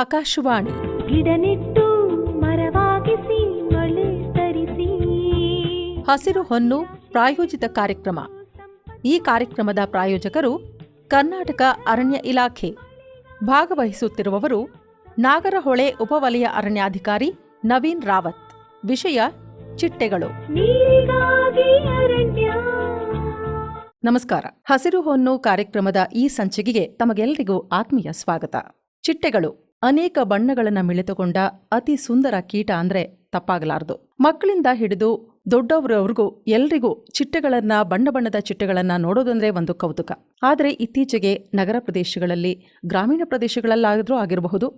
ಆಕಾಶವಾಣಿ. ಗಿಡ ನೆಟ್ಟು ಮರವಾಗಿಸಿ ಮಳೆ ತರಿಸಿ. ಹಸಿರು ಹೊನ್ನು ಪ್ರಾಯೋಜಿತ ಕಾರ್ಯಕ್ರಮ. ಈ ಕಾರ್ಯಕ್ರಮದ ಪ್ರಾಯೋಜಕರು ಕರ್ನಾಟಕ ಅರಣ್ಯ ಇಲಾಖೆ. ಭಾಗವಹಿಸುತ್ತಿರುವವರು ನಾಗರಹೊಳೆ ಉಪವಲಯ ಅರಣ್ಯಾಧಿಕಾರಿ ನವೀನ್ ರಾವತ್. ವಿಷಯ ಚಿಟ್ಟೆಗಳು. ನಮಸ್ಕಾರ. ಹಸಿರು ಹೊನ್ನು ಕಾರ್ಯಕ್ರಮದ ಈ ಸಂಚಿಕೆಗೆ ತಮಗೆಲ್ಲರಿಗೂ ಆತ್ಮೀಯ ಸ್ವಾಗತ. ಚಿಟ್ಟೆಗಳು. ಅನೇಕ ಬಣ್ಣಗಳನ್ನು ಮಿಳಿತುಕೊಂಡ ಅತಿ ಸುಂದರ ಕೀಟ ಅಂದ್ರೆ ತಪ್ಪಾಗಲಾರದು. ಮಕ್ಕಳಿಂದ ಹಿಡಿದು ದೊಡ್ಡವರವರೆಗೂ ಎಲ್ರಿಗೂ ಚಿಟ್ಟೆಗಳನ್ನ, ಬಣ್ಣ ಬಣ್ಣದ ಚಿಟ್ಟೆಗಳನ್ನ ನೋಡೋದಂದ್ರೆ ಒಂದು ಕೌತುಕ. ಆದರೆ ಇತ್ತೀಚೆಗೆ ನಗರ ಪ್ರದೇಶಗಳಲ್ಲಿ, ಗ್ರಾಮೀಣ ಪ್ರದೇಶಗಳಲ್ಲಾದರೂ ಆಗಿರಬಹುದು,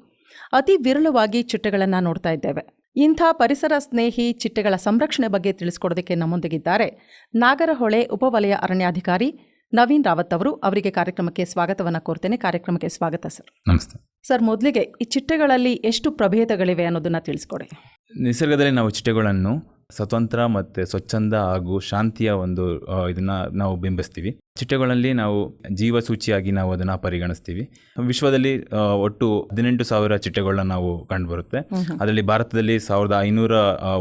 ಅತಿ ವಿರಳವಾಗಿ ಚಿಟ್ಟೆಗಳನ್ನ ನೋಡ್ತಾ ಇದ್ದೇವೆ. ಇಂಥ ಪರಿಸರ ಸ್ನೇಹಿ ಚಿಟ್ಟೆಗಳ ಸಂರಕ್ಷಣೆ ಬಗ್ಗೆ ತಿಳಿಸ್ಕೊಡೋದಕ್ಕೆ ನಮ್ಮೊಂದಿಗಿದ್ದಾರೆ ನಾಗರಹೊಳೆ ಉಪವಲಯ ಅರಣ್ಯಾಧಿಕಾರಿ ನವೀನ್ ರಾವತ್ ಅವರು ಅವರಿಗೆ ಕಾರ್ಯಕ್ರಮಕ್ಕೆ ಸ್ವಾಗತವನ್ನು ಕೋರ್ತೇನೆ. ಕಾರ್ಯಕ್ರಮಕ್ಕೆ ಸ್ವಾಗತ ಸರ್. ನಮಸ್ತೆ. ಸರ್ ಮೊದಲಿಗೆ ಈ ಚಿಟ್ಟೆಗಳಲ್ಲಿ ಎಷ್ಟು ಪ್ರಭೇದಗಳಿವೆ ಅನ್ನೋದನ್ನ ತಿಳಿಸ್ಕೊಡಿ. ನಿಸರ್ಗದಲ್ಲಿ ನಾವು ಚಿಟ್ಟೆಗಳನ್ನು ಸ್ವತಂತ್ರ ಮತ್ತು ಸ್ವಚ್ಛಂದ ಹಾಗೂ ಶಾಂತಿಯ ಒಂದು ಇದನ್ನು ನಾವು ಬಿಂಬಿಸ್ತೀವಿ. ಚಿಟ್ಟೆಗಳಲ್ಲಿ ನಾವು ಜೀವಸೂಚಿಯಾಗಿ ನಾವು ಅದನ್ನು ಪರಿಗಣಿಸ್ತೀವಿ. ವಿಶ್ವದಲ್ಲಿ ಒಟ್ಟು ಹದಿನೆಂಟು ಸಾವಿರ ಚಿಟ್ಟೆಗಳನ್ನ ನಾವು ಕಂಡುಬರುತ್ತೆ. ಅದರಲ್ಲಿ ಭಾರತದಲ್ಲಿ ಸಾವಿರದ ಐನೂರ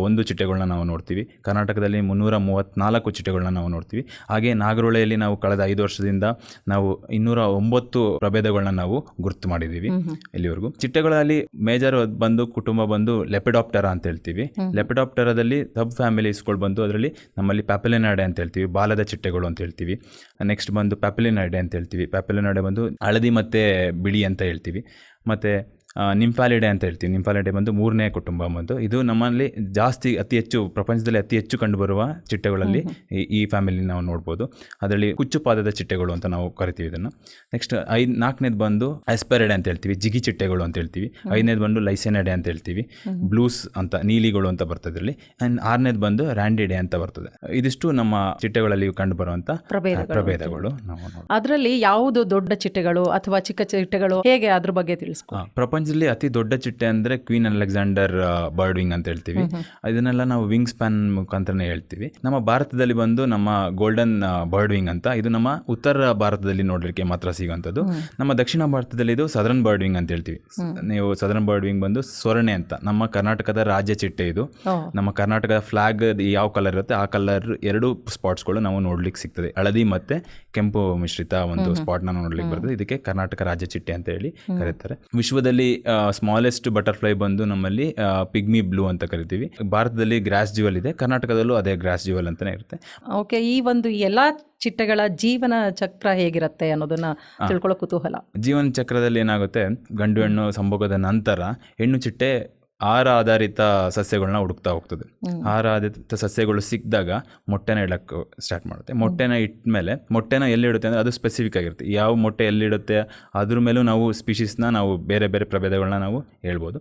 ಒಂದು ಚಿಟ್ಟೆಗಳನ್ನ ನಾವು ನೋಡ್ತೀವಿ. ಕರ್ನಾಟಕದಲ್ಲಿ ಮುನ್ನೂರ ಮೂವತ್ನಾಲ್ಕು ಚಿಟ್ಟೆಗಳನ್ನ ನಾವು ನೋಡ್ತೀವಿ. ಹಾಗೆ ನಾಗರಹೊಳೆಯಲ್ಲಿ ನಾವು ಕಳೆದ ಐದು ವರ್ಷದಿಂದ ನಾವು ಇನ್ನೂರ ಒಂಬತ್ತು ಪ್ರಭೇದಗಳನ್ನ ನಾವು ಗುರುತು ಮಾಡಿದ್ದೀವಿ ಇಲ್ಲಿವರೆಗೂ. ಚಿಟ್ಟೆಗಳಲ್ಲಿ ಮೇಜರ್ ಬಂದು ಕುಟುಂಬ ಬಂದು ಲೆಪಿಡಾಪ್ಟರ ಅಂತ ಹೇಳ್ತೀವಿ. ಲೆಪಿಡಾಪ್ಟರದಲ್ಲಿ ಸಬ್ ಫ್ಯಾಮಿಲೀಸ್ಗಳು ಬಂದು ಅದರಲ್ಲಿ ನಮ್ಮಲ್ಲಿ ಪ್ಯಾಪಲೆನಾಡೆ ಅಂತ ಹೇಳ್ತೀವಿ. ಬಾಲದ ಚಿಟ್ಟೆಗಳು ಅಂತ ಹೇಳ್ತೀವಿ. ನೆಕ್ಸ್ಟ್ ಬಂದು ಪ್ಯಾಪಿಲಿನಾಡೆ ಅಂತ ಹೇಳ್ತೀವಿ. ಪ್ಯಾಪಿಲಿನಾಡೆ ಬಂದು ಹಳದಿ ಮತ್ತು ಬಿಳಿ ಅಂತ ಹೇಳ್ತೀವಿ. ಮತ್ತು ನಿಂಫಾಲಿಡೆ ಅಂತ ಹೇಳ್ತೀವಿ. ನಿಂಫಾಲಿಡೆ ಬಂದು ಮೂರನೇ ಕುಟುಂಬ ಬಂದು ಇದು ನಮ್ಮಲ್ಲಿ ಜಾಸ್ತಿ ಅತಿ ಹೆಚ್ಚು ಪ್ರಪಂಚದಲ್ಲಿ ಅತಿ ಹೆಚ್ಚು ಕಂಡುಬರುವ ಚಿಟ್ಟೆಗಳಲ್ಲಿ ಈ- ಈ ಫ್ಯಾಮಿಲಿ ನಾವು ನೋಡ್ಬೋದು. ಅದರಲ್ಲಿ ಕುಚ್ಚುಪಾದದ ಚಿಟ್ಟೆಗಳು ಅಂತ ನಾವು ಕರಿತೀವಿ ಇದನ್ನು. ನೆಕ್ಸ್ಟ್ ಐದು ನಾಲ್ಕನೇದು ಬಂದು ಆಸ್ಪೆರಿಡೆ ಅಂತ ಹೇಳ್ತೀವಿ. ಜಿಗಿ ಚಿಟ್ಟೆಗಳು ಅಂತ ಹೇಳ್ತೀವಿ. ಐದನೇದು ಬಂದು ಲೈಸೆನೆಡೆ ಅಂತ ಹೇಳ್ತೀವಿ. ಬ್ಲೂಸ್ ಅಂತ ನೀಲಿಗಳು ಅಂತ ಬರ್ತದೆ ಇದರಲ್ಲಿ. ಆ್ಯಂಡ್ ಆರನೇದು ಬಂದು ರ್ಯಾಂಡಿಡೆ ಅಂತ ಬರ್ತದೆ. ಇದಿಷ್ಟು ನಮ್ಮ ಚಿಟ್ಟೆಗಳಲ್ಲಿ ಕಂಡುಬರುವಂಥ ಪ್ರಭೇದಗಳು. ಪ್ರಭೇದಗಳು ನಾವು. ಅದರಲ್ಲಿ ಯಾವುದು ದೊಡ್ಡ ಚಿಟ್ಟೆಗಳು ಅಥವಾ ಚಿಕ್ಕ ಚಿಟ್ಟೆಗಳು ಹೇಗೆ ಅದ್ರ ಬಗ್ಗೆ ತಿಳಿಸ್ಕೊ ಆ, ಪ್ರಪಂಚದಲ್ಲಿ ಅತಿ ದೊಡ್ಡ ಚಿಟ್ಟೆ ಅಂದರೆ ಕ್ವೀನ್ ಅಲೆಕ್ಸಾಂಡರ್ ಬರ್ಡ್ ವಿಂಗ್ ಅಂತ ಹೇಳ್ತೀವಿ. ಇದನ್ನೆಲ್ಲ ನಾವು ವಿಂಗ್ ಸ್ಪ್ಯಾನ್ ಮುಖಾಂತರನೇ ಹೇಳ್ತೀವಿ. ನಮ್ಮ ಭಾರತದಲ್ಲಿ ಬಂದು ನಮ್ಮ ಗೋಲ್ಡನ್ ಬರ್ಡ್ ವಿಂಗ್ ಅಂತ ಇದು ನಮ್ಮ ಉತ್ತರ ಭಾರತದಲ್ಲಿ ನೋಡಲಿಕ್ಕೆ ಮಾತ್ರ ಸಿಗುವಂಥದ್ದು. ನಮ್ಮ ದಕ್ಷಿಣ ಭಾರತದಲ್ಲಿ ಇದು ಸದರ್ನ್ ಬರ್ಡ್ ವಿಂಗ್ ಅಂತ ಹೇಳ್ತೀವಿ. ನೀವು ಸದರ್ನ್ ಬರ್ಡ್ ವಿಂಗ್ ಬಂದು ಸ್ವರ್ಣೆ ಅಂತ ನಮ್ಮ ಕರ್ನಾಟಕದ ರಾಜ್ಯ ಚಿಟ್ಟೆ ಇದು. ನಮ್ಮ ಕರ್ನಾಟಕದ ಫ್ಲಾಗ್ ಯಾವ ಕಲರ್ ಇರುತ್ತೆ ಆ ಕಲರ್ ಎರಡು ಸ್ಪಾಟ್ಸ್ಗಳು ನಾವು ನೋಡ್ಲಿಕ್ಕೆ ಸಿಗ್ತದೆ. ಹಳದಿ ಮತ್ತೆ ಕೆಂಪು ಮಿಶ್ರಿತ ಒಂದು ಸ್ಪಾಟ್ ನೋಡ್ಲಿಕ್ಕೆ ಬರ್ತದೆ. ಇದಕ್ಕೆ ಕರ್ನಾಟಕ ರಾಜ್ಯ ಚಿಟ್ಟೆ ಅಂತ ಹೇಳಿ ಕರೀತಾರೆ. ವಿಶ್ವದಲ್ಲಿ ಸ್ಮಾಲೆಸ್ಟ್ ಬಟರ್ಫ್ಲೈ ಬಂದು ನಮ್ಮಲ್ಲಿ ಪಿಗ್ಮಿ ಬ್ಲೂ ಅಂತ ಕರಿತೀವಿ. ಭಾರತದಲ್ಲಿ ಗ್ರಾಸ್ ಜ್ಯುವಲ್ ಇದೆ ಕರ್ನಾಟಕದಲ್ಲೂ ಅದೇ ಗ್ರಾಸ್ ಜ್ಯುವಲ್ ಅಂತಾನೆ ಇರುತ್ತೆ. ಓಕೆ ಈ ಒಂದು ಎಲ್ಲಾ ಚಿಟ್ಟೆಗಳ ಜೀವನ ಚಕ್ರ ಹೇಗಿರುತ್ತೆ ಅನ್ನೋದನ್ನ ತಿಳ್ಕೊಳ್ಳೋ ಕುತೂಹಲ. ಜೀವನ ಚಕ್ರದಲ್ಲಿ ಏನಾಗುತ್ತೆ ಗಂಡು ಹೆಣ್ಣು ಸಂಭೋಗದ ನಂತರ ಹೆಣ್ಣು ಚಿಟ್ಟೆ ಆಹಾರ ಆಧಾರಿತ ಸಸ್ಯಗಳನ್ನ ಹುಡುಕ್ತಾ ಹೋಗ್ತದೆ. ಆಹಾರ ಆಧಾರಿತ ಸಸ್ಯಗಳು ಸಿಕ್ಕಿದಾಗ ಮೊಟ್ಟೆನ ಇಡಕ್ಕೆ ಸ್ಟಾರ್ಟ್ ಮಾಡುತ್ತೆ. ಮೊಟ್ಟೆನ ಇಟ್ಮೇಲೆ ಮೊಟ್ಟೆನ ಎಲ್ಲಿ ಇಡುತ್ತೆ ಅಂದರೆ ಅದು ಸ್ಪೆಸಿಫಿಕ್ ಆಗಿರುತ್ತೆ. ಯಾವ ಮೊಟ್ಟೆ ಎಲ್ಲಿಡುತ್ತೆ ಅದ್ರ ಮೇಲೂ ನಾವು ಸ್ಪೀಷೀಸ್ನ ನಾವು ಬೇರೆ ಬೇರೆ ಪ್ರಭೇದಗಳನ್ನ ನಾವು ಹೇಳ್ಬೋದು.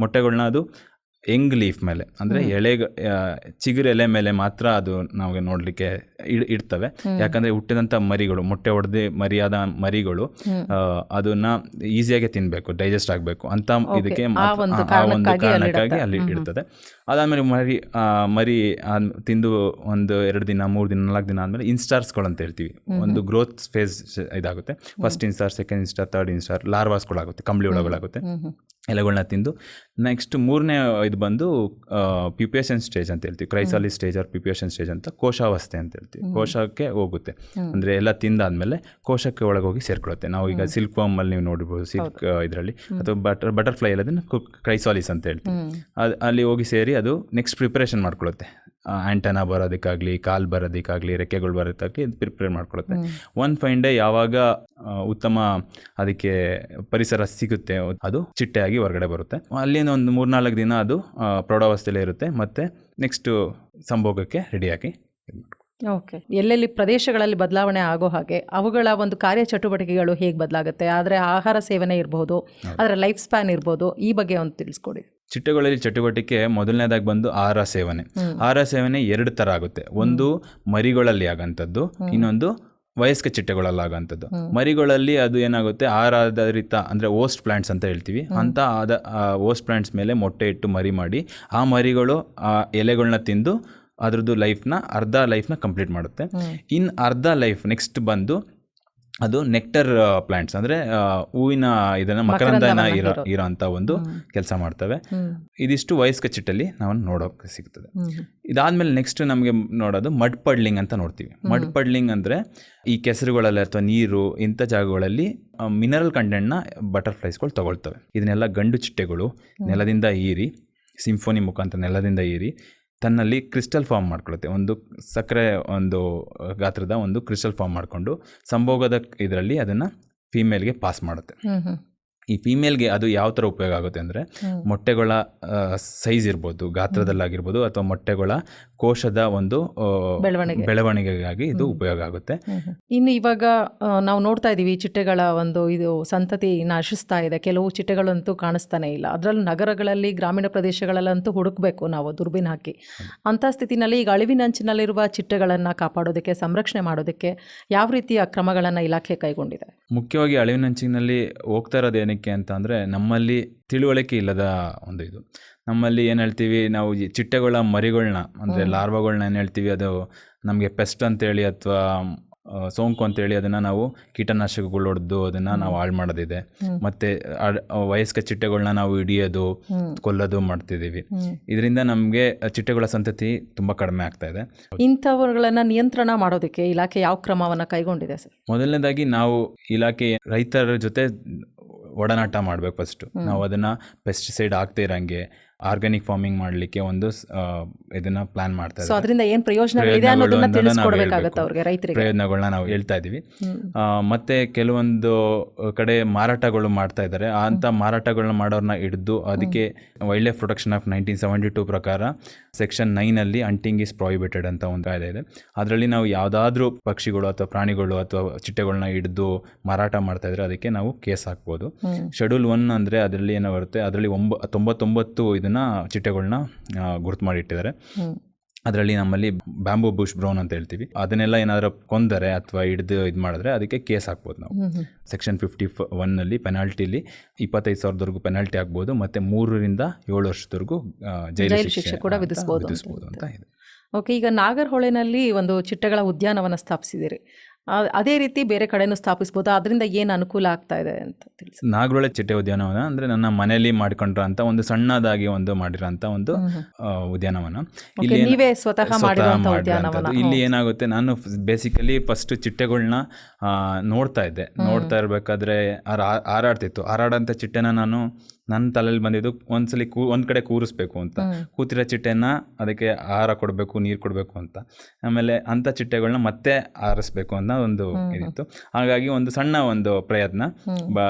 ಮೊಟ್ಟೆಗಳನ್ನ ಅದು ಯಂಗ್ ಲೀಫ್ ಮೇಲೆ ಅಂದ್ರೆ ಎಳೆ ಚಿಗುರು ಎಲೆ ಮೇಲೆ ಮಾತ್ರ ಅದು ನಮಗೆ ನೋಡಲಿಕ್ಕೆ ಇಡ್ತವೆ. ಯಾಕಂದ್ರೆ ಹುಟ್ಟಿದಂಥ ಮರಿಗಳು ಮೊಟ್ಟೆ ಹೊಡೆದು ಮರಿಯಾದ ಮರಿಗಳು ಅದನ್ನ ಈಸಿಯಾಗಿ ತಿನ್ಬೇಕು ಡೈಜೆಸ್ಟ್ ಆಗಬೇಕು. ಅಂತ ಇದಕ್ಕೆ ಆ ಒಂದು ಕಾರಣಕ್ಕಾಗಿ ಅಲ್ಲಿ ಇಡ್ತದೆ. ಅದಾದಮೇಲೆ ಮರಿ ಮರಿ ತಿಂದು ಒಂದು ಎರಡು ದಿನ ಮೂರು ದಿನ ನಾಲ್ಕು ದಿನ ಆದಮೇಲೆ ಇನ್ಸ್ಟಾರ್ಸ್ಗಳು ಅಂತ ಹೇಳ್ತೀವಿ ಒಂದು ಗ್ರೋತ್ ಫೇಸ್ ಇದಾಗುತ್ತೆ. First instar second instar third instar ಲಾರ್ವಾಸ್ಗಳಾಗುತ್ತೆ ಕಂಬಳಿ ಒಳಗಳಾಗುತ್ತೆ. ಎಲೆಗಳನ್ನ ತಿಂದು ನೆಕ್ಸ್ಟ್ ಮೂರನೇ ಇದು ಬಂದು ಪ್ಯೂಪೇಷನ್ ಸ್ಟೇಜ್ ಅಂತ ಹೇಳ್ತೀವಿ. Chrysalis stage or pupation stage ಅಂತ ಕೋಶಾವಸ್ಥೆ ಅಂತ ಹೇಳ್ತೀವಿ. ಕೋಶಕ್ಕೆ ಹೋಗುತ್ತೆ. ಅಂದರೆ ಎಲ್ಲ ತಿಂದಾದ್ಮೇಲೆ ಕೋಶಕ್ಕೆ ಒಳಗೆ ಹೋಗಿ ಸೇರ್ಕೊಳ್ಳುತ್ತೆ ನಾವು ಈಗ ಸಿಲ್ಕ್ ವಾಮಲ್ಲಿ ನೀವು ನೋಡಿರ್ಬೋದು ಸಿಲ್ಕ್ ಇದರಲ್ಲಿ. ಅಥವಾ ಬಟರ್ ಬಟರ್ಫ್ಲೈ ಅದನ್ನು ಕ್ರೈಸಾಲಿಸ್ ಅಂತ ಹೇಳ್ತೀವಿ. ಅದು ಅಲ್ಲಿ ಹೋಗಿ ಸೇರಿ ಅದು ನೆಕ್ಸ್ಟ್ ಪ್ರಿಪ್ರೇಷನ್ ಮಾಡ್ಕೊಳ್ಳುತ್ತೆ ಆ್ಯಂಟನ ಬರೋದಕ್ಕಾಗಲಿ ಕಾಲ್ ಬರೋದಕ್ಕಾಗಲಿ ರೆಕ್ಕೆಗಳು ಬರೋದಕ್ಕಾಗಲಿ ಪ್ರಿಪೇರ್ ಮಾಡ್ಕೊಳ್ಳುತ್ತೆ ಒನ್ ಫೈನ್ ಡೇ ಯಾವಾಗ ಉತ್ತಮ ಅದಕ್ಕೆ ಪರಿಸರ ಸಿಗುತ್ತೆ ಅದು ಚಿಟ್ಟೆಯಾಗಿ ಹೊರಗಡೆ ಬರುತ್ತೆ. ಅಲ್ಲಿಂದ ಒಂದು ಮೂರ್ನಾಲ್ಕು ದಿನ ಅದು ಪ್ರೌಢಾವಸ್ಥೆಯಲ್ಲೇ ಇರುತ್ತೆ. ಮತ್ತು ನೆಕ್ಸ್ಟು ಸಂಭೋಗಕ್ಕೆ ರೆಡಿಯಾಗಿ ಇದು. ಓಕೆ. ಎಲ್ಲೆಲ್ಲಿ ಪ್ರದೇಶಗಳಲ್ಲಿ ಬದಲಾವಣೆ ಆಗೋ ಹಾಗೆ ಅವುಗಳ ಒಂದು ಕಾರ್ಯ ಚಟುವಟಿಕೆಗಳು ಹೇಗೆ ಬದಲಾಗುತ್ತೆ ಆದರೆ ಆಹಾರ ಸೇವನೆ ಇರ್ಬೋದು ಅದರ ಲೈಫ್ ಸ್ಪ್ಯಾನ್ ಇರ್ಬೋದು ಈ ಬಗ್ಗೆ ಒಂದು ತಿಳಿಸ್ಕೊಡಿ. ಚಿಟ್ಟೆಗಳಲ್ಲಿ ಚಟುವಟಿಕೆ ಮೊದಲನೇದಾಗಿ ಬಂದು ಆಹಾರ ಸೇವನೆ. ಆಹಾರ ಸೇವನೆ ಎರಡು ಥರ ಆಗುತ್ತೆ. ಒಂದು ಮರಿಗಳಲ್ಲಿ ಆಗಂಥದ್ದು ಇನ್ನೊಂದು ವಯಸ್ಕ ಚಿಟ್ಟೆಗಳಲ್ಲಿ ಆಗೋಂಥದ್ದು. ಮರಿಗಳಲ್ಲಿ ಅದು ಏನಾಗುತ್ತೆ ಆಹಾರ ಆಧಾರಿತ ಅಂದರೆ ಓಸ್ಟ್ ಪ್ಲಾಂಟ್ಸ್ ಅಂತ ಹೇಳ್ತೀವಿ. ಅಂತ ಆದ ಓಸ್ಟ್ ಪ್ಲಾಂಟ್ಸ್ ಮೇಲೆ ಮೊಟ್ಟೆ ಇಟ್ಟು ಮರಿ ಮಾಡಿ ಆ ಮರಿಗಳು ಆ ಎಲೆಗಳನ್ನ ತಿಂದು ಅದ್ರದ್ದು ಲೈಫ್ನ ಅರ್ಧ ಲೈಫ್ನ ಕಂಪ್ಲೀಟ್ ಮಾಡುತ್ತೆ. ಇನ್ನು ಅರ್ಧ ಲೈಫ್ ನೆಕ್ಸ್ಟ್ ಬಂದು ಅದು ನೆಕ್ಟರ್ ಪ್ಲಾಂಟ್ಸ್ ಅಂದರೆ ಹೂವಿನ ಇದನ್ನು ಮಕರಂದನ ಇರೋ ಅಂತ ಒಂದು ಕೆಲಸ ಮಾಡ್ತವೆ. ಇದಿಷ್ಟು ವಯಸ್ಕ ಚಿಟ್ಟಲ್ಲಿ ನಾವು ನೋಡೋಕೆ ಸಿಗ್ತದೆ. ಇದಾದ್ಮೇಲೆ ನೆಕ್ಸ್ಟ್ ನಮಗೆ ನೋಡೋದು ಮಡ್ ಪಡ್ಲಿಂಗ್ ಅಂತ ನೋಡ್ತೀವಿ. ಮಡ್ ಪಡ್ಲಿಂಗ್ ಅಂದ್ರೆ ಈ ಕೆಸರುಗಳಲ್ಲಿ ಅಥವಾ ನೀರು ಇಂಥ ಜಾಗಗಳಲ್ಲಿ ಮಿನರಲ್ ಕಂಟೆಂಟ್ನ ಬಟರ್ಫ್ಲೈಸ್ಗಳು ತಗೊಳ್ತವೆ. ಇದನ್ನೆಲ್ಲ ಗಂಡು ಚಿಟ್ಟೆಗಳು ನೆಲದಿಂದ ಈರಿ ಸಿಂಫೋನಿ ಮುಖಾಂತರ ನೆಲದಿಂದ ಈರಿ ತನ್ನಲ್ಲಿ ಕ್ರಿಸ್ಟಲ್ ಫಾರ್ಮ್ ಮಾಡ್ಕೊಳ್ಳುತ್ತೆ ಒಂದು ಸಕ್ಕರೆ ಒಂದು ಗಾತ್ರದ ಒಂದು ಕ್ರಿಸ್ಟಲ್ ಫಾರ್ಮ್ ಮಾಡಿಕೊಂಡು ಸಂಭೋಗದ ಇದರಲ್ಲಿ ಅದನ್ನು ಫೀಮೇಲ್ಗೆ ಪಾಸ್ ಮಾಡುತ್ತೆ. ಈ ಫೀಮೇಲ್ಗೆ ಅದು ಯಾವ ಥರ ಉಪಯೋಗ ಆಗುತ್ತೆ ಅಂದರೆ. ಮೊಟ್ಟೆಗಳ ಸೈಜ್ ಇರ್ಬೋದು ಗಾತ್ರದಲ್ಲಾಗಿರ್ಬೋದು ಅಥವಾ ಮೊಟ್ಟೆಗಳ ಕೋಶದ ಒಂದು ಬೆಳವಣಿಗೆ. ಬೆಳವಣಿಗೆಗಾಗಿ ಇದು ಉಪಯೋಗ ಆಗುತ್ತೆ. ಇನ್ನು ಇವಾಗ ನಾವು ನೋಡ್ತಾ ಇದ್ದೀವಿ ಚಿಟ್ಟೆಗಳ ಒಂದು ಇದು ಸಂತತಿ ನಾಶಿಸ್ತಾ ಇದೆ. ಕೆಲವು ಚಿಟ್ಟೆಗಳಂತೂ ಕಾಣಿಸ್ತಾನೆ ಇಲ್ಲ. ಅದರಲ್ಲೂ ನಗರಗಳಲ್ಲಿ ಗ್ರಾಮೀಣ ಪ್ರದೇಶಗಳಲ್ಲಂತೂ ಹುಡುಕ್ಬೇಕು ನಾವು ದುರ್ಬಿನ್ ಹಾಕಿ. ಅಂಥ ಸ್ಥಿತಿನಲ್ಲಿ ಈಗ ಅಳಿವಿನಂಚಿನಲ್ಲಿರುವ ಚಿಟ್ಟೆಗಳನ್ನು ಕಾಪಾಡೋದಕ್ಕೆ ಸಂರಕ್ಷಣೆ ಮಾಡೋದಕ್ಕೆ ಯಾವ ರೀತಿಯ ಕ್ರಮಗಳನ್ನು ಇಲಾಖೆ ಕೈಗೊಂಡಿದೆ? ಮುಖ್ಯವಾಗಿ ಅಳಿವಿನಂಚಿನಲ್ಲಿ ಹೋಗ್ತಾ ಇರೋದು ಏನಕ್ಕೆ ಅಂತ ಅಂದರೆ ನಮ್ಮಲ್ಲಿ ತಿಳುವಳಿಕೆ ಇಲ್ಲದ ಒಂದು ಇದು. ನಮ್ಮಲ್ಲಿ ಏನು ಹೇಳ್ತೀವಿ ನಾವು ಈ ಚಿಟ್ಟೆಗಳ ಮರಿಗಳನ್ನ ಅಂದರೆ ಲಾರ್ವಾಗಳನ್ನ ಏನು ಹೇಳ್ತೀವಿ ಅದು ನಮಗೆ ಪೆಸ್ಟ್ ಅಂತೇಳಿ ಅಥವಾ ಸೋಂಕು ಅಂತೇಳಿ ಅದನ್ನು ನಾವು ಕೀಟನಾಶಕಗಳು ಹೊಡೆದು ಅದನ್ನು ನಾವು ಹಾಳು ಮಾಡೋದಿದೆ. ಮತ್ತು ವಯಸ್ಕ ಚಿಟ್ಟೆಗಳನ್ನ ನಾವು ಹಿಡಿಯೋದು. ಕೊಲ್ಲೋದು ಮಾಡ್ತಿದ್ದೀವಿ. ಇದರಿಂದ ನಮಗೆ ಚಿಟ್ಟೆಗಳ ಸಂತತಿ ತುಂಬ ಕಡಿಮೆ ಆಗ್ತಾ ಇದೆ. ಇಂಥವುಗಳನ್ನು ನಿಯಂತ್ರಣ ಮಾಡೋದಕ್ಕೆ ಇಲಾಖೆ ಯಾವ ಕ್ರಮವನ್ನು ಕೈಗೊಂಡಿದೆ ಸರ್? ಮೊದಲನೇದಾಗಿ ನಾವು ಇಲಾಖೆ ರೈತರ ಜೊತೆ ಒಡನಾಟ ಮಾಡಬೇಕು ಫಸ್ಟು ನಾವು ಅದನ್ನು ಪೆಸ್ಟಿಸೈಡ್ ಆಗ್ತಾ ಇರೋಂಗೆ ಆರ್ಗ್ಯಾನಿಕ್ ಫಾರ್ಮಿಂಗ್ ಮಾಡಲಿಕ್ಕೆ ಒಂದು ಇದನ್ನ ಪ್ಲಾನ್ ಮಾಡ್ತಾ ಸೊ ಇದ್ದಾರೆ. ಅದರಿಂದ ಏನು ಪ್ರಯೋಜನಗಳಿದೆ ಪ್ರಯೋಜನಗಳು ಅನ್ನೋದನ್ನ ತಿಳಿಸ್ಕೊಡಬೇಕಾಗುತ್ತೆ ಅವ್ರಿಗೆ ರೈತರಿಗೆ. ಪ್ರಯೋಜನಗಳನ್ನ ನಾವು ಹೇಳ್ತಾ ಇದ್ದೀವಿ ಮತ್ತೆ ಕೆಲವೊಂದು ಕಡೆ ಮಾರಾಟಗಳು ಮಾಡ್ತಾ ಇದ್ದಾರೆ. ಅಂತ ಮಾರಾಟಗಳನ್ನ ಮಾಡೋರನ್ನ ಹಿಡಿದು ಅದಕ್ಕೆ wild life protection of nineteen seventy two ಪ್ರಕಾರ ಸೆಕ್ಷನ್ ನೈನಲ್ಲಿ ಅಂಟಿಂಗ್ ಇಸ್ ಪ್ರಾಹಿಬಿಟೆಡ್ ಅಂತ ಒಂದು ಕಾಯ್ದೆ ಇದೆ. ಅದರಲ್ಲಿ ನಾವು ಯಾವುದಾದ್ರೂ ಪಕ್ಷಿಗಳು ಅಥವಾ ಪ್ರಾಣಿಗಳು ಅಥವಾ ಚಿಟ್ಟೆಗಳನ್ನ ಹಿಡಿದು ಮಾರಾಟ ಮಾಡ್ತಾ ಇದ್ರೆ ಅದಕ್ಕೆ ನಾವು ಕೇಸ್ ಹಾಕ್ಬೋದು. ಶೆಡ್ಯೂಲ್ ಒನ್ ಅಂದರೆ ಅದರಲ್ಲಿ ಏನೋ ಬರುತ್ತೆ. ಅದರಲ್ಲಿ ಒಂಬ ತೊಂಬತ್ತೊಂಬತ್ತು ಇದನ್ನು ಚಿಟ್ಟೆಗಳನ್ನ ಗುರುತು ಮಾಡಿಟ್ಟಿದ್ದಾರೆ ಇಟ್ಟಿದ್ದಾರೆ. ಅದರಲ್ಲಿ ನಮ್ಮಲ್ಲಿ ಬ್ಯಾಂಬೂ ಬುಷ್ ಬ್ರೌನ್ ಅಂತ ಹೇಳ್ತೀವಿ. ಅದನ್ನೆಲ್ಲ ಏನಾದರೂ ಕೊಂದರೆ ಅಥವಾ ಹಿಡಿದು ಇದು ಮಾಡಿದ್ರೆ ಅದಕ್ಕೆ ಕೇಸ್ ಹಾಕ್ಬೋದು ನಾವು. ಸೆಕ್ಷನ್ ಫಿಫ್ಟಿ ಫ ಒನ್ನಲ್ಲಿ ಪೆನಾಲ್ಟಿಲಿ ಇಪ್ಪತ್ತೈದು ಸಾವಿರದವರೆಗೂ ಪೆನಾಲ್ಟಿ ಆಗ್ಬೋದು ಮತ್ತು ಮೂರರಿಂದ ಏಳು ವರ್ಷದವರೆಗೂ ಜೈಲು ಶಿಕ್ಷೆ ಕೂಡ ವಿಧಿಸ್ಬೋದು ವಿಧಿಸ್ಬೋದು ಅಂತ ಇದೆ. ಓಕೆ ಈಗ ನಾಗರಹೊಳೆನಲ್ಲಿ ಒಂದು ಚಿಟ್ಟೆಗಳ ಉದ್ಯಾನವನ ಸ್ಥಾಪಿಸಿದಿರಿ ಆ- ಅದೇ ರೀತಿ ಬೇರೆ ಕಡೆನೂ ಸ್ಥಾಪಿಸ್ಬೋದು. ಅದರಿಂದ ಏನು ಅನುಕೂಲ ಆಗ್ತಾ ಇದೆ ಅಂತ ತಿಳಿಸಿ. ನಾಗರೊಳೆ ಚಿಟ್ಟೆ ಉದ್ಯಾನವನ ಅಂದರೆ ನನ್ನ ಮನೆಯಲ್ಲಿ ಮಾಡ್ಕೊಂಡಿರೋ ಅಂತ ಒಂದು ಸಣ್ಣದಾಗಿ ಒಂದು ಮಾಡಿರೋಂಥ ಒಂದು ಉದ್ಯಾನವನ. ಇಲ್ಲಿ ನೀವೇ ಸ್ವತಃ ಉದ್ಯಾನವನ. ಇಲ್ಲಿ ಏನಾಗುತ್ತೆ ನಾನು ಬೇಸಿಕಲಿ ಫಸ್ಟ್ ಚಿಟ್ಟೆಗಳನ್ನ ನೋಡ್ತಾ ಇದ್ದೆ. ನೋಡ್ತಾ ಇರಬೇಕಾದ್ರೆ ಹಾರಾಡ್ತಿತ್ತು ಹಾರಾಡೋಂಥ ಚಿಟ್ಟೆನ ನಾನು ನನ್ನ ತಲೆಯಲ್ಲಿ ಬಂದಿದ್ದು ಒಂದ್ಸಲಿ ಕೂ ಒಂದು ಕಡೆ ಕೂರಿಸ್ಬೇಕು ಅಂತ. ಕೂತಿರೋ ಚಿಟ್ಟೆನ ಅದಕ್ಕೆ ಆಹಾರ ಕೊಡಬೇಕು ನೀರು ಕೊಡಬೇಕು ಅಂತ. ಆಮೇಲೆ ಅಂಥ ಚಿಟ್ಟೆಗಳನ್ನ ಮತ್ತೆ ಆರಿಸ್ಬೇಕು ಅನ್ನೋ ಒಂದು ಇದಿತ್ತು. ಹಾಗಾಗಿ ಒಂದು ಸಣ್ಣ ಒಂದು ಪ್ರಯತ್ನ. ಬ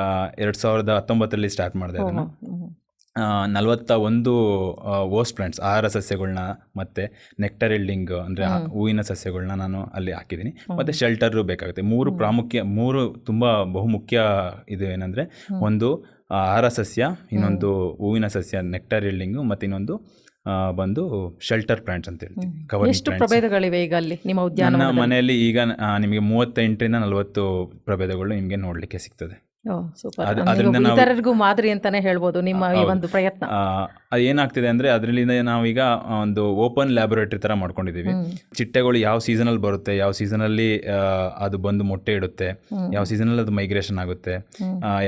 ಎರಡು ಸಾವಿರದ ಹತ್ತೊಂಬತ್ತರಲ್ಲಿ ಸ್ಟಾರ್ಟ್ ಮಾಡಿದೆ ಅದನ್ನು. ನಲವತ್ತ ಒಂದು ಓಸ್ಟ್ ಪ್ಲಾಂಟ್ಸ್ ಆಹಾರ ಸಸ್ಯಗಳನ್ನ ಮತ್ತು ನೆಕ್ಟರ್ ಇಲ್ಡಿಂಗ್ ಅಂದರೆ ಹೂವಿನ ಸಸ್ಯಗಳನ್ನ ನಾನು ಅಲ್ಲಿ ಹಾಕಿದ್ದೀನಿ. ಮತ್ತು ಶೆಲ್ಟರು ಬೇಕಾಗುತ್ತೆ. ಮೂರು ಪ್ರಾಮುಖ್ಯ ಮೂರು ತುಂಬ ಬಹುಮುಖ್ಯ ಇದು ಏನಂದರೆ ಒಂದು ಆಹಾರ ಸಸ್ಯ ಇನ್ನೊಂದು ಹೂವಿನ ಸಸ್ಯ ನೆಕ್ಟರ್ ಇಲ್ಡಿಂಗು ಮತ್ತು ಇನ್ನೊಂದು ಬಂದು ಶೆಲ್ಟರ್ ಪ್ಲಾಂಟ್ಸ್ ಅಂತ ಹೇಳ್ತೀವಿ ಎಷ್ಟು ಪ್ರಭೇದಗಳಿವೆ ಈಗ ಅಲ್ಲಿ ನಿಮ್ಮ ಉದ್ಯಾನ ಮನೆಯಲ್ಲಿ ಈಗ ನಿಮಗೆ ಮೂವತ್ತೆಂಟರಿಂದ ನಲವತ್ತು ಪ್ರಭೇದಗಳು ನಿಮಗೆ ನೋಡಲಿಕ್ಕೆ ಸಿಗ್ತದೆ. ಸೂಪರ್ ಅದರಿಂದ ನಾವು- ಇತರರಿಗೂ ಮಾದರಿ ಅಂತಾನೆ ಹೇಳ್ಬೋದು ನಿಮ್ಮ ಈ ಒಂದು ಪ್ರಯತ್ನ. ಅದು ಏನಾಗ್ತಿದೆ ಅಂದರೆ ಅದರಿಂದ ನಾವೀಗ ಒಂದು ಓಪನ್ ಲ್ಯಾಬೊರೇಟ್ರಿ ಥರ ಮಾಡ್ಕೊಂಡಿದ್ದೀವಿ ಚಿಟ್ಟೆಗಳು ಯಾವ ಸೀಸನಲ್ಲಿ ಬರುತ್ತೆ ಯಾವ ಸೀಸನಲ್ಲಿ ಅದು ಬಂದು ಮೊಟ್ಟೆ ಇಡುತ್ತೆ ಯಾವ ಸೀಸನಲ್ಲಿ ಅದು ಮೈಗ್ರೇಷನ್ ಆಗುತ್ತೆ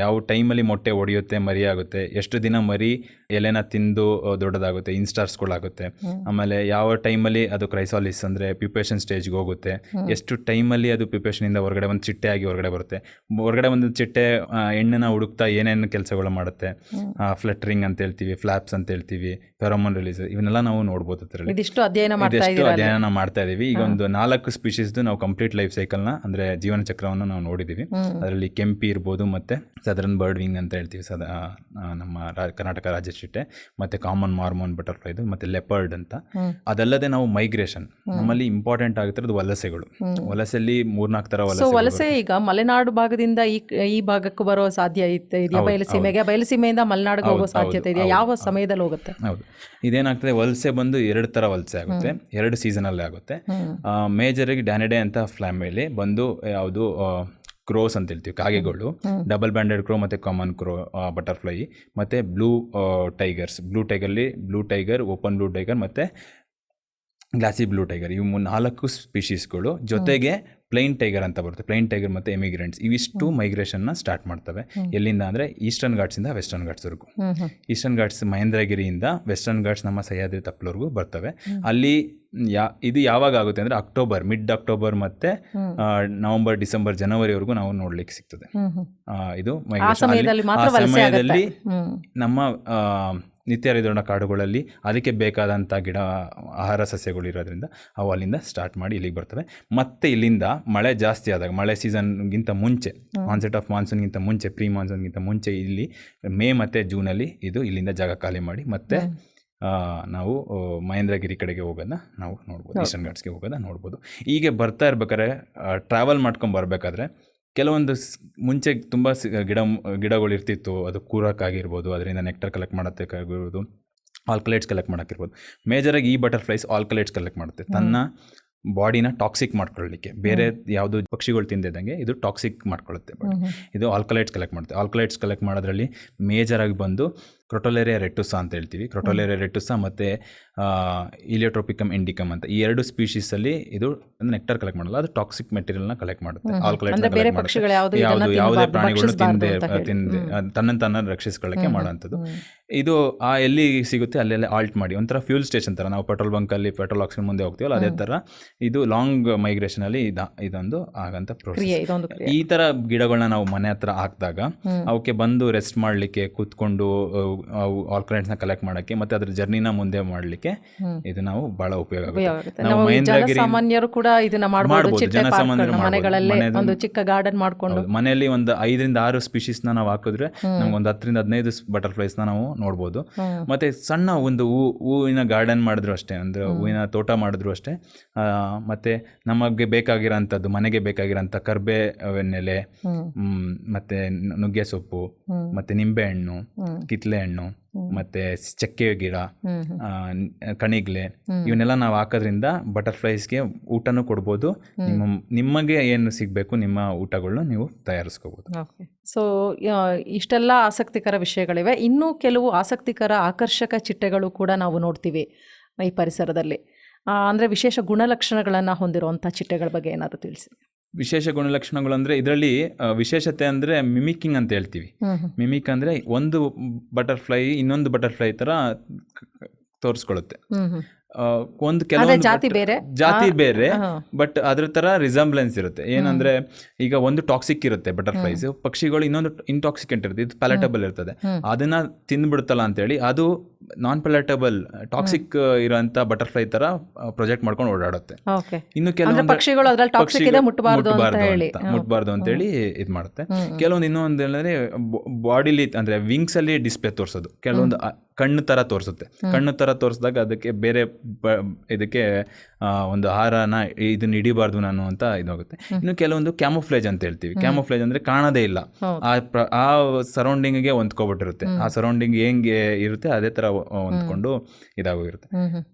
ಯಾವ ಟೈಮಲ್ಲಿ ಮೊಟ್ಟೆ ಒಡೆಯುತ್ತೆ ಮರಿ ಆಗುತ್ತೆ ಎಷ್ಟು ದಿನ ಮರಿ ಎಲೆನ ತಿಂದು ದೊಡ್ಡದಾಗುತ್ತೆ ಇನ್ಸ್ಟಾರ್ಸ್ಗಳಾಗುತ್ತೆ. ಆಮೇಲೆ ಯಾವ ಟೈಮಲ್ಲಿ ಅದು ಕ್ರೈಸಾಲಿಸ್ ಅಂದರೆ ಪ್ಯುಪೇಷನ್ ಸ್ಟೇಜ್ಗೆ ಹೋಗುತ್ತೆ ಎಷ್ಟು ಟೈಮಲ್ಲಿ ಅದು ಪ್ಯುಪೇಷನಿಂದ ಹೊರಗಡೆ ಒಂದು ಚಿಟ್ಟೆ ಆಗಿ ಹೊರಗಡೆ ಬರುತ್ತೆ. ಹೊರಗಡೆ ಒಂದು ಚಿಟ್ಟೆ ಎಣ್ಣೆನ ಹುಡುಕ್ತಾ ಏನೇನು ಕೆಲಸಗಳು ಮಾಡುತ್ತೆ ಫ್ಲಟ್ರಿಂಗ್ ಅಂತ ಹೇಳ್ತೀವಿ ಫ್ಲಾಪ್ಸ್ ಅಂತ ಹೇಳ್ತೀವಿ ಫೆರೋಮೋನ್ ರಿಲೀಸ್ ಇವನ್ನೆಲ್ಲ ನಾವು ನೋಡ್ಬೋದು ಅದರಲ್ಲಿ. ಇದಿಷ್ಟು ಅಧ್ಯಯನ ಮಾಡ್ತಾ ಇದೆಷ್ಟು ಅಧ್ಯಯನ ಮಾಡ್ತಾ ಇದೀವಿ ಈಗ ಒಂದು ನಾಲ್ಕು ಸ್ಪೀಶೀಸ್ದು ನಾವು ಕಂಪ್ಲೀಟ್ ಲೈಫ್ ಸೈಕಲ್ನ ಅಂದ್ರೆ ಜೀವನ ಚಕ್ರವನ್ನು ನಾವು ನೋಡಿದೀವಿ ಅದರಲ್ಲಿ ಕೆಂಪಿ ಇರ್ಬೋದು ಮತ್ತೆ ಸದರನ್ ಬರ್ಡ್ ವಿಂಗ್ ಅಂತ ಹೇಳ್ತೀವಿ ಸದ ನಮ್ಮ ಕರ್ನಾಟಕ ರಾಜ್ಯ ಚಿಟ್ಟೆ ಮತ್ತೆ ಕಾಮನ್ ಮಾರ್ಮೋನ್ ಬಟರ್ಫ್ಲೈದು ಮತ್ತೆ ಲೆಪರ್ಡ್ ಅಂತ. ಅದಲ್ಲದೆ ನಾವು ಮೈಗ್ರೇಷನ್ ನಮ್ಮಲ್ಲಿ ಇಂಪಾರ್ಟೆಂಟ್ ಆಗಿರೋದು ವಲಸೆಗಳು. ವಲಸೆಯಲ್ಲಿ ಮೂರ್ನಾಲ್ಕು ತರ ವಲಸೆ ವಲಸೆ ಈಗ ಮಲೆನಾಡು ಭಾಗದಿಂದ ಈ ಈ ಭಾಗಕ್ಕೆ ಬರೋ ಸಾಧ್ಯ ಇತ್ತೆ ಇದೆಯಾ? ಬಯಲುಸೀಮೆಗೆ? ಬಯಲುಸೀಮೆಯಿಂದ ಮಲೆನಾಡಿಗೆ ಹೋಗೋ ಸಾಧ್ಯತೆ ಇದೆ ಯಾವ ಸಮಯದಲ್ಲಿ ಹೋಗುತ್ತೆ. ಹೌದು. ಇದೇನಾಗ್ತದೆ ವಲಸೆ ಬಂದು ಎರಡು ಥರ ವಲಸೆ ಆಗುತ್ತೆ. ಎರಡು ಸೀಸನಲ್ಲೇ ಆಗುತ್ತೆ. ಮೇಜರಾಗಿ ಡ್ಯಾನಿಡೆ ಅಂತ ಫ್ಲಾಮೇಲಿ ಬಂದು ಯಾವುದು ಕ್ರೋಸ್ ಅಂತ ಹೇಳ್ತೀವಿ ಕಾಗೆಗಳು. ಡಬಲ್ ಬ್ಯಾಂಡೆಡ್ ಕ್ರೋ ಮತ್ತು ಕಾಮನ್ ಕ್ರೋ ಬಟರ್ಫ್ಲೈ ಮತ್ತು blue tigers. Blue ಟೈಗರ್ಲಿ blue tiger open blue tiger ಮತ್ತು ಗ್ಲಾಸಿ ಬ್ಲೂ ಟೈಗರ್. ಇವು ನಾಲ್ಕು ಸ್ಪೀಶೀಸ್ಗಳು ಜೊತೆಗೆ ಪ್ಲೈನ್ ಟೈಗರ್ ಅಂತ ಬರುತ್ತೆ. ಪ್ಲೈನ್ ಟೈಗರ್ ಮತ್ತೆ ಎಮಿಗ್ರೆಂಟ್ಸ್ ಇವಿಷ್ಟು ಮೈಗ್ರೇಷನ್ನ ಸ್ಟಾರ್ಟ್ ಮಾಡ್ತವೆ. ಎಲ್ಲಿಂದ ಅಂದ್ರೆ ಈಸ್ಟರ್ನ್ ಘಾಟ್ಸಿಂದ ವೆಸ್ಟರ್ನ್ ಘಾಟ್ಸ್ವರೆಗೂ ಹ್ಮ್ ಹ್ಮ್. ಈಸ್ಟರ್ನ್ ಘಾಟ್ಸ್ ಮಹೇಂದ್ರಗಿರಿಯಿಂದ ವೆಸ್ಟರ್ನ್ ಘಾಟ್ಸ್ ನಮ್ಮ ಸಹ್ಯಾದ್ರಿ ತಪ್ಪಲವರೆಗೂ ಬರ್ತವೆ. ಅಲ್ಲಿ ಯಾ ಇದು ಯಾವಾಗ ಆಗುತ್ತೆ ಅಂದ್ರೆ ಅಕ್ಟೋಬರ್ ಮಿಡ್ ಅಕ್ಟೋಬರ್ ಮತ್ತೆ ನವೆಂಬರ್ ಡಿಸೆಂಬರ್ ಜನವರಿವರೆಗೂ ನಾವು ನೋಡ್ಲಿಕ್ಕೆ ಸಿಗ್ತದೆ. ಇದು ಆ ಸಮಯದಲ್ಲಿ ನಮ್ಮ ನಿತ್ಯ ಹರಿದ್ವರ್ಣ ಕಾಡುಗಳಲ್ಲಿ ಅದಕ್ಕೆ ಬೇಕಾದಂಥ ಗಿಡ ಆಹಾರ ಸಸ್ಯಗಳಿರೋದ್ರಿಂದ ಅವು ಅಲ್ಲಿಂದ ಸ್ಟಾರ್ಟ್ ಮಾಡಿ ಇಲ್ಲಿಗೆ ಬರ್ತವೆ. ಮತ್ತೆ ಇಲ್ಲಿಂದ ಮಳೆ ಜಾಸ್ತಿ ಆದಾಗ ಮಳೆ ಸೀಸನ್ಗಿಂತ ಮುಂಚೆ ಆನ್ಸೆಟ್ ಆಫ್ ಮಾನ್ಸೂನ್ಗಿಂತ ಮುಂಚೆ ಪ್ರೀ ಮಾನ್ಸೂನ್ಗಿಂತ ಮುಂಚೆ ಇಲ್ಲಿ ಮೇ ಮತ್ತು ಜೂನಲ್ಲಿ ಇದು ಇಲ್ಲಿಂದ ಜಾಗ ಖಾಲಿ ಮಾಡಿ ಮತ್ತೆ ನಾವು ಮಹೇಂದ್ರಗಿರಿ ಕಡೆಗೆ ಹೋಗೋದನ್ನ ನಾವು ನೋಡ್ಬೋದು ಈಸ್ಟರ್ನ್ ಘಾಟ್ಸ್ಗೆ ಹೋಗೋದನ್ನ ನೋಡ್ಬೋದು. ಹೀಗೆ ಬರ್ತಾ ಇರ್ಬೇಕಾದ್ರೆ ಟ್ರಾವೆಲ್ ಮಾಡ್ಕೊಂಡು ಬರಬೇಕಾದ್ರೆ ಕೆಲವೊಂದು ಸ್- ಮುಂಚೆ ತುಂಬ ಗಿಡ ಗಿಡಗಳು ಇರ್ತಿತ್ತು ಅದು ಕೂರೋಕ್ಕಾಗಿರ್ಬೋದು ಅದರಿಂದ ನೆಕ್ಟರ್ ಕಲೆಕ್ಟ್ ಮಾಡೋದಕ್ಕಾಗಿರ್ಬೋದು ಆಲ್ಕಲೈಟ್ಸ್ ಕಲೆಕ್ಟ್ ಮಾಡೋಕ್ಕಿರ್ಬೋದು. ಮೇಜರಾಗಿ ಈ ಬಟರ್ಫ್ಲೈಸ್ ಆಲ್ಕಲೈಟ್ಸ್ ಕಲೆಕ್ಟ್ ಮಾಡುತ್ತೆ. ತನ್ನ ಬಾಡಿನ ಟಾಕ್ಸಿಕ್ ಮಾಡ್ಕೊಳ್ಳಿಕ್ಕೆ. ಬೇರೆ ಯಾವುದು ಪಕ್ಷಿಗಳು ತಿಂದಿದ್ದಂಗೆ ಇದು ಟಾಕ್ಸಿಕ್ ಮಾಡ್ಕೊಳ್ಳುತ್ತೆ body. ಹ್ಮ್. ಇದು ಆಲ್ಕಲೈಟ್ಸ್ ಕಲೆಕ್ಟ್ ಮಾಡುತ್ತೆ. ಆಲ್ಕಲೈಟ್ಸ್ ಕಲೆಕ್ಟ್ ಮಾಡೋದ್ರಲ್ಲಿ ಮೇಜರಾಗಿ ಬಂದು ಕ್ರೊಟೊಲೆರಿಯಾ ರೆಟ್ಟುಸ ಅಂತ ಹೇಳ್ತೀವಿ. ಕ್ರೊಟೊಲೇರಿಯಾ ರೆಟ್ಟುಸ ಮತ್ತು ಇಲಿಯೋಟ್ರೋಪಿಕಮ್ ಇಂಡಿಕಮ್ ಅಂತ. ಈ ಎರಡು ಸ್ಪೀಶೀಸಲ್ಲಿ ಇದು ನೆಕ್ಟರ್ ಕಲೆಕ್ಟ್ ಮಾಡಲ್ಲ ಅದು ಟಾಕ್ಸಿಕ್ ಮೆಟೀರಿಯಲ್ನ ಕಲೆಕ್ಟ್ ಮಾಡುತ್ತೆ. ಆಲ್ ಕಲೆಕ್ಟ್ ಯಾವುದು ಯಾವುದೇ ಪ್ರಾಣಿಗಳು ತಿಂದೆ. ತಿಂದೆ ತನ್ನ ತನ್ನ ರಕ್ಷಿಸ್ಕೊಳ್ಳೋಕ್ಕೆ ಮಾಡುವಂಥದ್ದು. ಇದು ಆ ಎಲ್ಲಿ ಸಿಗುತ್ತೆ ಅಲ್ಲೆಲ್ಲ ಆಲ್ಟ್ ಮಾಡಿ. ಒಂಥರ ಫ್ಯೂಲ್ ಸ್ಟೇಷನ್ ಥರ. ನಾವು ಪೆಟ್ರೋಲ್ ಬಂಕಲ್ಲಿ ಪೆಟ್ರೋಲ್ ಹಾಕ್ಸ್ಕೊಂಡು ಮುಂದೆ ಹೋಗ್ತೀವಲ್ಲ ಅದೇ ಥರ ಇದು ಲಾಂಗ್ ಮೈಗ್ರೇಷನಲ್ಲಿ ಇದ ಇದೊಂದು ಆಗಂತ ಪ್ರೋಸೆಸ್ ಈ ಥರ ಗಿಡಗಳನ್ನ ನಾವು ಮನೆ ಹತ್ರ ಹಾಕಿದಾಗ ಅವಕ್ಕೆ ಬಂದು ರೆಸ್ಟ್ ಮಾಡಲಿಕ್ಕೆ ಕೂತ್ಕೊಂಡು ಅವು ನ ಕಲೆಕ್ಟ್ ಮಾಡೋಕ್ಕೆ ಮತ್ತೆ ಅದ್ರ ಜರ್ನಿನ ಮುಂದೆ ಮಾಡಲಿಕ್ಕೆ ಇದು ನಾವು ಬಹಳ ಉಪಯೋಗ ಆಗುತ್ತೆ. ನಾವು ಮಹೇಂದ್ರಗಿರಿ ಜನಸಾಮಾನ್ಯರು ಕೂಡ ಇದನ್ನ ಮಾಡಬಹುದು ಮಾಡ್ಬೋದು, ಚಿಟ್ಟೆ ಜನಸಾಮಾನ್ಯರು ಮನೆಗಳಲ್ಲೇ ಒಂದು ಚಿಕ್ಕ ಗಾರ್ಡನ್ ಮಾಡ್ಕೊಂಡು. ಮನೆಯಲ್ಲಿ ಒಂದು ಐದರಿಂದ ಆರು ಸ್ಪೀಶೀಸ್ನ ನಾವು ಹಾಕಿದ್ರೆ ನಮ್ಗೆ ಒಂದು ಹತ್ತರಿಂದ ಹದಿನೈದು ಬಟರ್ಫ್ಲೈಸ್ನ ನಾವು ನೋಡ್ಬೋದು. ಮತ್ತೆ ಸಣ್ಣ ಒಂದು ಹೂ ಹೂವಿನ ಗಾರ್ಡನ್ ಮಾಡಿದ್ರು ಅಷ್ಟೇ ಅಂದರೆ ಹೂವಿನ ತೋಟ ಮಾಡಿದ್ರು ಅಷ್ಟೇ. ಮತ್ತೆ ನಮಗೆ ಬೇಕಾಗಿರೋಂಥದ್ದು ಮನೆಗೆ ಬೇಕಾಗಿರೋಂಥ ಕರ್ಬೇವಿನೆಲೆ. ಮತ್ತೆ ನುಗ್ಗೆ ಸೊಪ್ಪು. ಮತ್ತೆ ನಿಂಬೆಹಣ್ಣು ಹಣ್ಣು ಕಿತ್ಲೆ ಹಣ್ಣು ಮತ್ತೆ ಚಕ್ಕೆ ಗಿಡ ಕಣಿಗ್ಲೆ ಇವನ್ನೆಲ್ಲ ನಾವು ಹಾಕೋದ್ರಿಂದ ಬಟರ್ಫ್ಲೈಸ್ಗೆ ಊಟನೂ ಕೊಡ್ಬೋದು. ನಿಮ್ಮ ನಿಮಗೆ ಏನು ಸಿಗಬೇಕು ನಿಮ್ಮ ಊಟಗಳನ್ನ ನೀವು ತಯಾರಿಸ್ಕೋಬೋದು. ಸೊ ಇಷ್ಟೆಲ್ಲ ಆಸಕ್ತಿಕರ ವಿಷಯಗಳಿವೆ. ಇನ್ನೂ ಕೆಲವು ಆಸಕ್ತಿಕರ ಆಕರ್ಷಕ ಚಿಟ್ಟೆಗಳು ಕೂಡ ನಾವು ನೋಡ್ತೀವಿ ಈ ಪರಿಸರದಲ್ಲಿ. ಅಂದರೆ ಅಂದ್ರೆ ವಿಶೇಷ ಗುಣಲಕ್ಷಣಗಳನ್ನು ಹೊಂದಿರುವಂಥ ಚಿಟ್ಟೆಗಳ ಬಗ್ಗೆ ಏನಾದರೂ ತಿಳಿಸಿ. ವಿಶೇಷ ಗುಣಲಕ್ಷಣಗಳು ಅಂದರೆ ಇದರಲ್ಲಿ ವಿಶೇಷತೆ ಅಂದರೆ ಮಿಮಿಕಿಂಗ್ ಅಂತ ಹೇಳ್ತೀವಿ. ಮಿಮಿಕ್ ಅಂದರೆ ಒಂದು ಬಟರ್ಫ್ಲೈ ಇನ್ನೊಂದು ಬಟರ್ಫ್ಲೈ ಥರ ತೋರಿಸ್ಕೊಳ್ಳುತ್ತೆ ಒಂದು ಕೆಲವೊಂದು ಜಾತಿ ಬೇರೆ? ಜಾತಿ ಬೇರೆ ಬಟ್ ಅದ್ರ ತರ ರಿಸಂಬ್ಲೆನ್ಸ್ ಇರುತ್ತೆ. ಏನಂದ್ರೆ ಈಗ ಒಂದು ಟಾಕ್ಸಿಕ್ ಇರುತ್ತೆ ಬಟರ್ಫ್ಲೈಸ್ ಪಕ್ಷಿಗಳು ಇನ್ನೊಂದು ಇಂಟಾಕ್ಸಿಕೆಂಟ್ ಇರುತ್ತೆ. ಇದು ಪ್ಯಾಲೆಟಬಲ್ ಇರ್ತದೆ. ಅದನ್ನ ತಿಂದ್ಬಿಡುತ್ತಲ್ಲ ಅಂತೇಳಿ ಅದು ನಾನ್ ಪ್ಯಾಲೆಟಬಲ್ ಟಾಕ್ಸಿಕ್ ಇರೋಂಥ ಬಟರ್ಫ್ಲೈ ತರ ಪ್ರೊಜೆಕ್ಟ್ ಮಾಡ್ಕೊಂಡು ಓಡಾಡುತ್ತೆ. ಇನ್ನು ಕೆಲವೊಂದು ಪಕ್ಷಿಗಳು ಅದ್ರಲ್ಲಿ ಟಾಕ್ಸಿಕ್ ಇದೆ ಪಕ್ಷಿಗಳು ಮುಟ್ಟಬಾರ್ದು ಅಂತ ಮುಟ್ಬಾರ್ದು ಹೇಳಿ. ಅಂತ- ಅಂತ ಹೇಳಿ ಇದು ಮಾಡುತ್ತೆ. ಕೆಲವೊಂದು ಇನ್ನೊಂದು ಏನಂದ್ರೆ ಬಾಡಿಲಿ ಅಂದ್ರೆ ವಿಂಗ್ಸ್ ಅಲ್ಲಿ ಡಿಸ್ಪ್ಲೇ ತೋರಿಸೋದು. ಕೆಲವೊಂದು ಕಣ್ಣು ತರ ತೋರಿಸುತ್ತೆ. ಕಣ್ಣು ತರ ತೋರಿಸಿದಾಗ ಅದಕ್ಕೆ ಬೇರೆ ಬ- ಇದಕ್ಕೆ ಒಂದು ಆಹಾರನ ಇದನ್ನ ಹಿಡಿಬಾರ್ದು ನಾನು ಅಂತ ಇದಾಗುತ್ತೆ. ಇನ್ನು ಕೆಲವೊಂದು ಕ್ಯಾಮೋಫ್ಲೇಜ್ ಅಂತ ಹೇಳ್ತೀವಿ. ಕ್ಯಾಮೋಫ್ಲೇಜ್ ಅಂದ್ರೆ ಕಾಣದೇ ಇಲ್ಲ. ಆ ಆ ಸರೌಂಡಿಂಗ್ಗೆ ಹೊಂದ್ಕೊಬಿಟ್ಟಿರುತ್ತೆ. ಆ ಸರೌಂಡಿಂಗ್ ಹೆಂಗೆ ಇರುತ್ತೆ ಅದೇ ತರ ಹೊಂದ್ಕೊಂಡು ಇದಾಗೋಗಿರುತ್ತೆ. ಹ್ಮ್.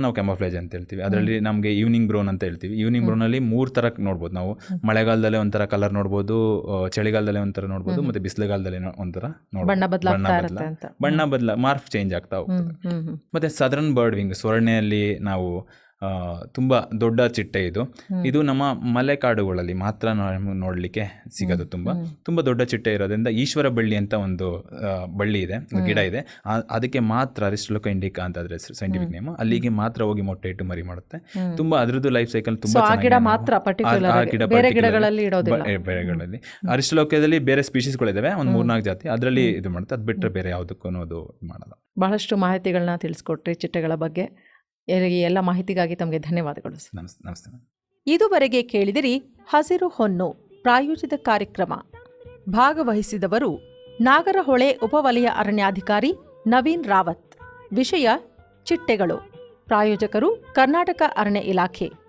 ನಾವು ಕ್ಯಾಮೋಫ್ಲೇಜ್ ಅಂತ ಹೇಳ್ತೀವಿ. ಅದರಲ್ಲಿ ನಮಗೆ ಈವ್ನಿಂಗ್ ಬ್ರೋನ್ ಅಂತ ಹೇಳ್ತೀವಿ. ಈವ್ನಿಂಗ್ ಬ್ರೌನಲ್ಲಿ ಮೂರ್ ತರ ನೋಡ್ಬೋದು ನಾವು. ಮಳೆಗಾಲದಲ್ಲೇ ಒಂಥರ ಕಲರ್ ನೋಡ್ಬೋದು ಚಳಿಗಾಲದಲ್ಲಿ ಒಂಥರ ನೋಡ್ಬೋದು ಮತ್ತೆ ಬಿಸಿಲುಗಾಲದಲ್ಲಿ ಒಂಥರ ಬಣ್ಣ ಬದಲ- ಬಣ್ಣ ಬದಲ ಮಾರ್ಫ್ ಚೇಂಜ್ ಆಗ್ತಾ ಹೋಗ್ತದೆ. ಮತ್ತೆ ಸದರ್ನ್ ಬರ್ಡ್ ವಿಂಗ್ ಸ್ವರ್ಣೆಯಲ್ಲಿ ನಾವು ತುಂಬಾ ದೊಡ್ಡ ಚಿಟ್ಟೆ ಇದು. ಇದು ನಮ್ಮ ಮಲೆಕಾಡುಗಳಲ್ಲಿ ಮಾತ್ರ ನಾವು ನೋಡಲಿಕ್ಕೆ ಸಿಗೋದು ತುಂಬಾ. ತುಂಬಾ ದೊಡ್ಡ ಚಿಟ್ಟೆ ಇರೋದ್ರಿಂದ ಈಶ್ವರ ಬಳ್ಳಿ ಅಂತ ಒಂದು ಬಳ್ಳಿ ಇದೆ ಗಿಡ ಇದೆ. ಅದಕ್ಕೆ ಮಾತ್ರ ಅರಿಸ್ಟ್ಲೋಕ ಇಂಡಿಕಾ ಅಂತ ಅದ್ರ ಸೈಂಟಿಫಿಕ್ ನೇಮ್ ಅಲ್ಲಿಗೆ ಮಾತ್ರ ಹೋಗಿ ಮೊಟ್ಟೆ ಇಟ್ಟು ಮರಿ ಮಾಡುತ್ತೆ. ತುಂಬಾ ಅದ್ರದ್ದು ಲೈಫ್ ಸೈಕಲ್ ತುಂಬಾ ಗಿಡ ಮಾತ್ರ ಆ ಬೇರೆ ಗಿಡಗಳಲ್ಲಿ ಅರಿಸ್ಟಲೋಕದಲ್ಲಿ ಬೇರೆ ಸ್ಪೀಶೀಸ್ಗಳಿದಾವೆ ಒಂದು ಮೂರ್ನಾಲ್ಕು ಜಾತಿ. ಅದರಲ್ಲಿ ಇದು ಮಾಡುತ್ತೆ. ಅದ್ ಬಿಟ್ಟರೆ ಬೇರೆ ಯಾವುದಕ್ಕೂ ಅದು ಮಾಡಲ್ಲ. ಬಹಳಷ್ಟು ಮಾಹಿತಿಗಳನ್ನ ತಿಳಿಸ್ಕೊಟ್ರಿ ಚಿಟ್ಟೆಗಳ ಬಗ್ಗೆ. ಎಲ್ಲ ಮಾಹಿತಿಗಾಗಿ ತಮಗೆ ಧನ್ಯವಾದಗಳು ಸರ್. ನಮಸ್ತೆ ಇದುವರೆಗೆ ಕೇಳಿದಿರಿ ಹಸಿರು ಹೊನ್ನು ಪ್ರಾಯೋಜಿತ ಕಾರ್ಯಕ್ರಮ. ಭಾಗವಹಿಸಿದವರು ನಾಗರಹೊಳೆ ಉಪವಲಯ ಅರಣ್ಯಾಧಿಕಾರಿ ನವೀನ್ ರಾವತ್. ವಿಷಯ ಚಿಟ್ಟೆಗಳು. ಪ್ರಾಯೋಜಕರು ಕರ್ನಾಟಕ ಅರಣ್ಯ ಇಲಾಖೆ.